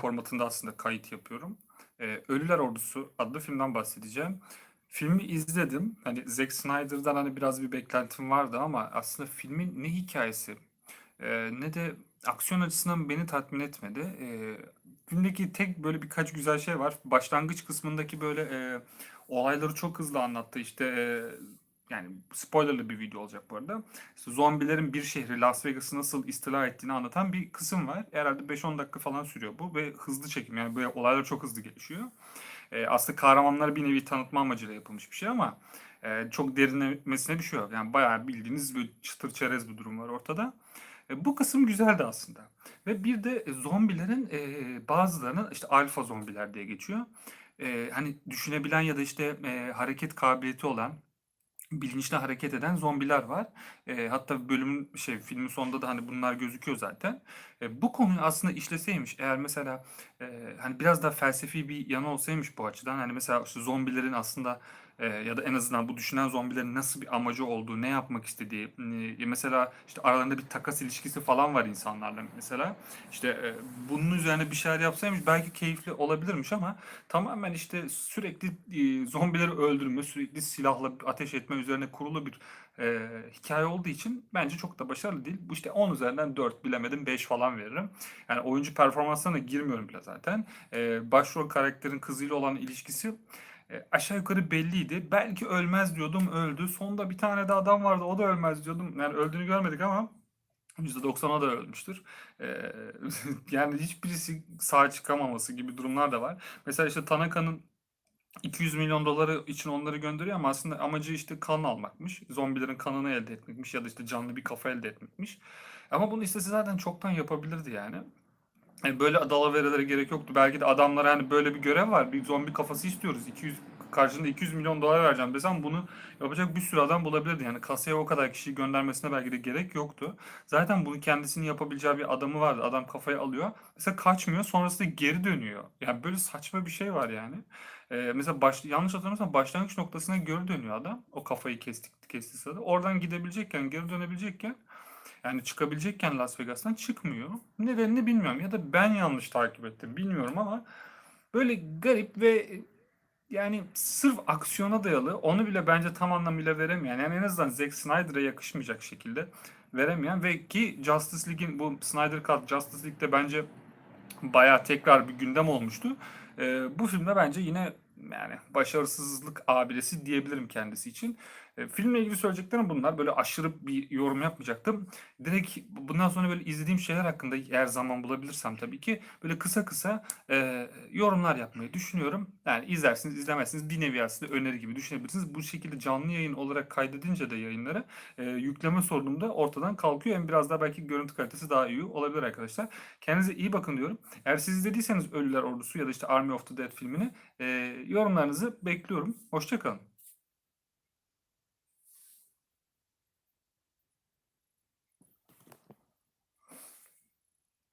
formatında aslında kayıt yapıyorum. Eee, Ölüler Ordusu adlı filmden bahsedeceğim. Filmi izledim. Hani Zack Snyder'dan hani biraz bir beklentim vardı ama aslında filmin ne hikayesi eee, ne de aksiyon açısından beni tatmin etmedi. Eee, filmdeki tek böyle birkaç güzel şey var. Başlangıç kısmındaki böyle eee, olayları çok hızlı anlattı. İşte eee, yani spoilerlı bir video olacak bu arada. İşte zombilerin bir şehri Las Vegas'ı nasıl istila ettiğini anlatan bir kısım var. Herhalde 5-10 dakika falan sürüyor bu ve hızlı çekim yani böyle olaylar çok hızlı gelişiyor. Ee, aslında kahramanları bir nevi tanıtma amacıyla yapılmış bir şey ama e, çok derinlemesine bir şey yok. Yani bayağı bildiğiniz bir çıtır çerez bir durum var ortada. E, bu kısım güzeldi aslında. Ve bir de e, zombilerin e, bazılarının işte alfa zombiler diye geçiyor. E, hani düşünebilen ya da işte e, hareket kabiliyeti olan bilinçli hareket eden zombiler var. Eee, hatta bölümün şey filmin sonunda da hani bunlar gözüküyor zaten. E, bu konuyu aslında işleseymiş eğer mesela eee, hani biraz daha felsefi bir yanı olsaymış bu açıdan hani mesela işte zombilerin aslında eee, ya da en azından bu düşünen zombilerin nasıl bir amacı olduğu, ne yapmak istediği, eee, mesela işte aralarında bir takas ilişkisi falan var insanlarla mesela. İşte eee, bunun üzerine bir şeyler yapsaymış belki keyifli olabilirmiş ama tamamen işte sürekli eee, zombileri öldürme, sürekli silahla ateş etme üzerine kurulu bir eee hikaye olduğu için bence çok da başarılı değil. Bu işte 10 üzerinden 4 bilemedim 5 falan veririm. Yani oyuncu performanslarına girmiyorum bile zaten. Eee, başrol karakterin kızıyla olan ilişkisi e, aşağı yukarı belliydi. Belki ölmez diyordum öldü. Sonunda bir tane de adam vardı o da ölmez diyordum. Yani öldüğünü görmedik ama %90'a da ölmüştür. Eee, yani hiçbirisi sağ çıkamaması gibi durumlar da var. Mesela işte Tanaka'nın 200 milyon doları için onları gönderiyor ama aslında amacı işte kan almakmış. Zombilerin kanını elde etmekmiş ya da işte canlı bir kafa elde etmekmiş. Ama bunu istese zaten çoktan yapabilirdi yani. Yani böyle dalaverelere gerek yoktu. Belki de adamlara hani böyle bir görev var. Bir zombi kafası istiyoruz. 200 karşında 200 milyon dolar vereceğim desem bunu yapacak bir sürü adam bulabilirdi. Yani kasaya o kadar kişiyi göndermesine belki de gerek yoktu. Zaten bunu kendisini yapabileceği bir adamı vardı. Adam kafayı alıyor. Mesela kaçmıyor sonrasında geri dönüyor. Yani böyle saçma bir şey var yani. Ee, mesela baş, yanlış hatırlamıyorsam başlangıç noktasına geri dönüyor adam. O kafayı kestik, kesti sırada. Oradan gidebilecekken, geri dönebilecekken yani çıkabilecekken Las Vegas'tan çıkmıyor. Nedenini bilmiyorum ya da ben yanlış takip ettim bilmiyorum ama böyle garip ve yani sırf aksiyona dayalı onu bile bence tam anlamıyla veremeyen yani en azından Zack Snyder'a yakışmayacak şekilde veremeyen ve ki Justice League'in bu Snyder Cut Justice League'de bence bayağı tekrar bir gündem olmuştu. Ee, bu filmde bence yine yani başarısızlık abidesi diyebilirim kendisi için. E, filmle ilgili söyleyeceklerim bunlar. Böyle aşırı bir yorum yapmayacaktım. Direkt bundan sonra böyle izlediğim şeyler hakkında eğer zaman bulabilirsem tabii ki böyle kısa kısa e, yorumlar yapmayı düşünüyorum. Yani izlersiniz izlemezsiniz bir nevi aslında öneri gibi düşünebilirsiniz. Bu şekilde canlı yayın olarak kaydedince de yayınları e, yükleme sorunum da ortadan kalkıyor. Hem biraz daha belki görüntü kalitesi daha iyi olabilir arkadaşlar. Kendinize iyi bakın diyorum. Eğer siz izlediyseniz Ölüler Ordusu ya da işte Army of the Dead filmini e, yorumlarınızı bekliyorum. Hoşçakalın.